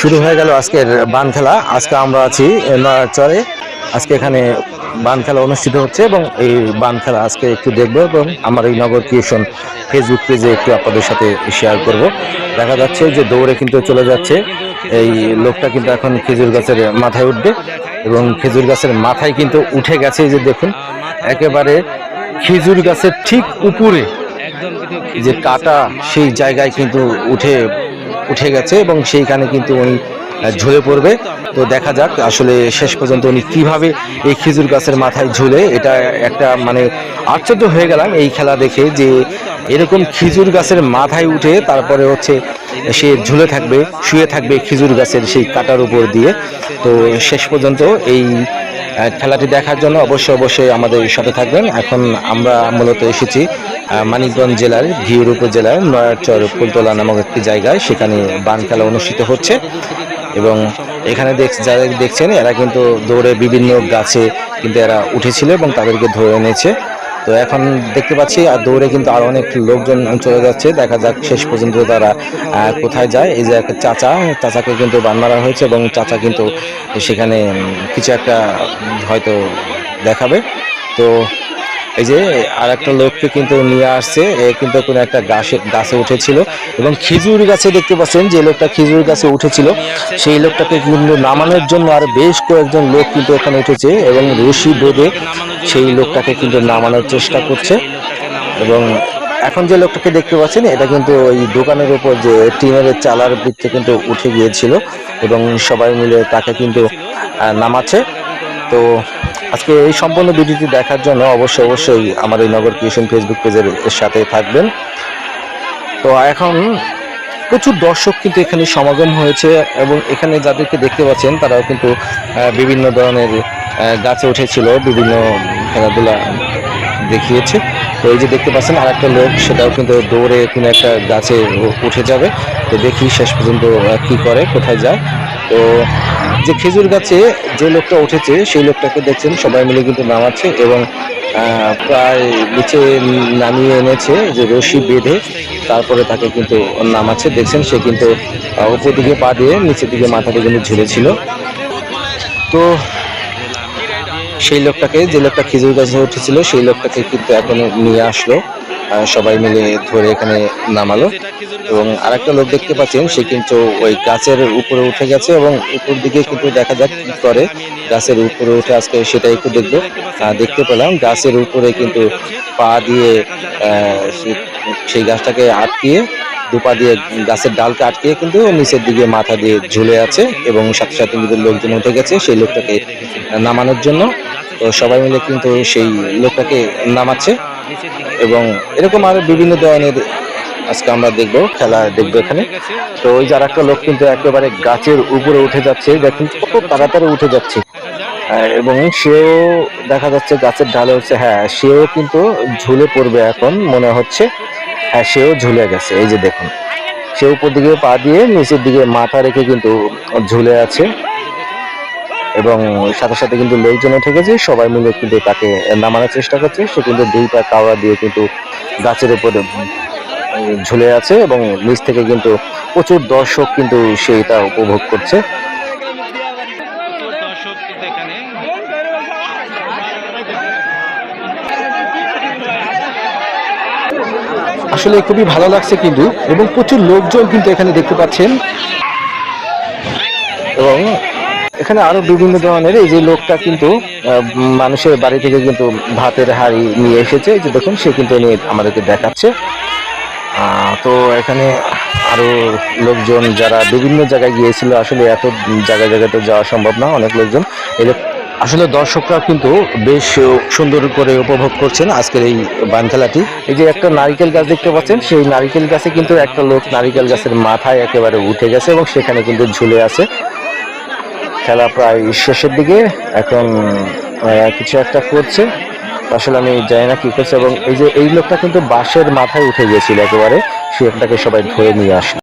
শুরু হয়ে গেল আজকের বান খেলা। আজকে আমরা আছি চরে আজকে এখানে বান খেলা অনুষ্ঠিত হচ্ছে এবং এই বান খেলা আজকে একটু দেখব এবং আমার এই নগর ক্রিয়েশন ফেসবুক পেজে একটু আপনাদের সাথে শেয়ার করব। দেখা যাচ্ছে যে দৌড়ে কিন্তু চলে যাচ্ছে। এই লোকটা কিন্তু এখন খেজুর গাছের মাথায় উঠবে এবং খেজুর গাছের মাথায় কিন্তু উঠে গেছে যে দেখুন একেবারে খেজুর গাছের ঠিক উপরে যে কাটা সেই জায়গায় কিন্তু উঠে উঠে গেছে এবং সেইখানে কিন্তু উনি ঝুলে পড়বে। তো দেখা যাক আসলে শেষ পর্যন্ত উনি কীভাবে এই খেজুর গাছের মাথায় ঝুলে, এটা একটা মানে আশ্চর্য হয়ে গেলাম এই খেলা দেখে যে এরকম খেজুর গাছের মাথায় উঠে তারপরে হচ্ছে সে ঝুলে থাকবে, শুয়ে থাকবে খেজুর গাছের সেই কাটার উপর দিয়ে। তো শেষ পর্যন্ত এই খেলাটি দেখার জন্য অবশ্যই অবশ্যই আমাদের সাথে থাকবেন। এখন আমরা মূলত এসেছি মানিকগঞ্জ জেলার ঘিউর উপজেলার নয়ারচর ফুলতলা নামক একটি জায়গায় সেখানে বান খেলা অনুষ্ঠিত হচ্ছে। এবং এখানে যারা দেখছেন, এরা কিন্তু দৌড়ে বিভিন্ন গাছে কিন্তু এরা উঠেছিল এবং তাদেরকে ধরে এনেছে। তো এখন দেখতে পাচ্ছি, আর দৌড়ে কিন্তু আরও অনেক লোকজন চলে যাচ্ছে। দেখা যাক শেষ পর্যন্ত তারা কোথায় যায়। এই যে একটা চাচা, চাচাকে কিন্তু বান মারা হয়েছে এবং চাচা কিন্তু সেখানে কিছু একটা হয়তো দেখাবে। তো এই যে আর একটা লোককে কিন্তু নিয়ে আসছে, এ কিন্তু কোনো একটা গাছে গাছে উঠেছিল। এবং খেজুর গাছে দেখতে পাচ্ছেন যে লোকটা খেজুর গাছে উঠেছিল, সেই লোকটাকে কিন্তু নামানোর জন্য আর বেশ কয়েকজন লোক কিন্তু এখানে উঠেছে এবং রশি বেঁধে সেই লোকটাকে কিন্তু নামানোর চেষ্টা করছে। এবং এখন যে লোকটাকে দেখতে পাচ্ছেন, এটা কিন্তু ওই দোকানের উপর যে টিনের চালার ভিত্তি কিন্তু উঠে গিয়েছিল এবং সবাই মিলে তাকে কিন্তু নামাচ্ছে। তো আজকে এই সম্পূর্ণ ভিডিওটি দেখার জন্য অবশ্যই অবশ্যই আমার এই নগর ক্রিয়েশন ফেসবুক পেজের সাথে থাকবেন। তো এখন প্রচুর দর্শক কিন্তু এখানে সমাগম হয়েছে এবং এখানে যাদেরকে দেখতে পাচ্ছেন, তারাও কিন্তু বিভিন্ন ধরনের গাছে উঠেছিল, বিভিন্ন খেলাধুলা দেখিয়েছে। তো এই যে দেখতে পাচ্ছেন আর একটা লোক, সেটাও কিন্তু দৌড়ে কোনো একটা গাছে উঠে যাবে। তো দেখি শেষ পর্যন্ত কি করে, কোথায় যায়। তো যে খেজুর গাছে যে লোকটা উঠেছে, সেই লোকটাকে দেখছেন, সবাই মিলে কিন্তু নামাচ্ছে এবং প্রায় নিচে নামিয়ে এনেছে যে রশি বেঁধে, তারপরে তাকে কিন্তু নামাচ্ছে। দেখছেন, সে কিন্তু উপর দিকে পা দিয়ে নিচের দিকে মাথাটা কিন্তু ঝুলেছিল তো সেই লোকটাকে, যে লোকটা খেজুর গাছে উঠেছিল, সেই লোকটাকে কিন্তু এখন নিয়ে আসলো। সবাই মিলে ধরে এখানে নামালো। এবং আরেকটা লোক দেখতে পাচ্ছেন, সে কিন্তু ওই গাছের উপরে উঠে গেছে এবং উপর দিকে কিন্তু দেখা যাক কি করে গাছের উপরে উঠে আজকে সেটা একটু দেখব। দেখতে পেলাম, গাছের উপরে কিন্তু পা দিয়ে সেই গাছটাকে আটকিয়ে, দুপা দিয়ে গাছের ডালকে আটকিয়ে কিন্তু নিচের দিকে মাথা দিয়ে ঝুলে আছে। এবং সাথে সাথে লোকজন উঠে গেছে, সেই লোকটাকে নামানোর জন্য। তো সবাই মিলে কিন্তু সেই লোকটাকে নামাচ্ছে এবং এরকম আরও বিভিন্ন ধরনের আজকে আমরা দেখব, খেলা দেখব এখানে। তো ওই যার একটা লোক কিন্তু একেবারে গাছের উপরে উঠে যাচ্ছে, দেখুন কত তাড়াতাড়ি উঠে যাচ্ছে। এবং সেও দেখা যাচ্ছে গাছের ডালে হচ্ছে হ্যাঁ সেও কিন্তু ঝুলে পড়বে এখন, মনে হচ্ছে। হ্যাঁ সেও ঝুলে গেছে, এই যে দেখুন। সে উপর দিকে পা দিয়ে নিচের দিকে মাথা রেখে কিন্তু ঝুলে আছে। এবং সাথে সাথে কিন্তু লোকজন উঠে গেছে সবাই মিলে কিন্তু তাকে নামানোর চেষ্টা করছে। সে কিন্তু দুই পা কাওড়া দিয়ে কিন্তু গাছের উপরে ঝুলে আছে এবং নিচ থেকে কিন্তু প্রচুর দর্শক কিন্তু সেইটা উপভোগ করছে। আসলে খুবই ভালো লাগছে কিন্তু, এবং প্রচুর লোকজন কিন্তু এখানে দেখতে পাচ্ছেন। এবং এখানে আরও বিভিন্ন ধরনের এই যে লোকটা কিন্তু মানুষের বাড়ি থেকে কিন্তু ভাতের হাড়ি নিয়ে এসেছে। যে দেখুন, সে কিন্তু নিয়ে আমাদেরকে দেখাচ্ছে। তো এখানে আরও লোকজন যারা বিভিন্ন জায়গায় গিয়েছিল, আসলে এত জায়গায় জায়গায় তো যাওয়া সম্ভব না, অনেক লোকজন। এই আসলে দর্শকরা কিন্তু বেশ সুন্দর করে উপভোগ করছেন আজকের এই বান খেলাটি এই যে একটা নারিকেল গাছ দেখতে পাচ্ছেন, সেই নারিকেল গাছে কিন্তু একটা লোক নারিকেল গাছের মাথায় একেবারে উঠে গেছে এবং সেখানে কিন্তু ঝুলে আছে। খেলা প্রায় শেষের দিকে। এখন কিছু একটা করছে। আসলে আমি জানি না কী করছে এবং এই যে, এই লোকটা কিন্তু বাসের মাথায় উঠে গিয়েছিল একেবারে। সে একটাকে সবাই ধরে নিয়ে আসে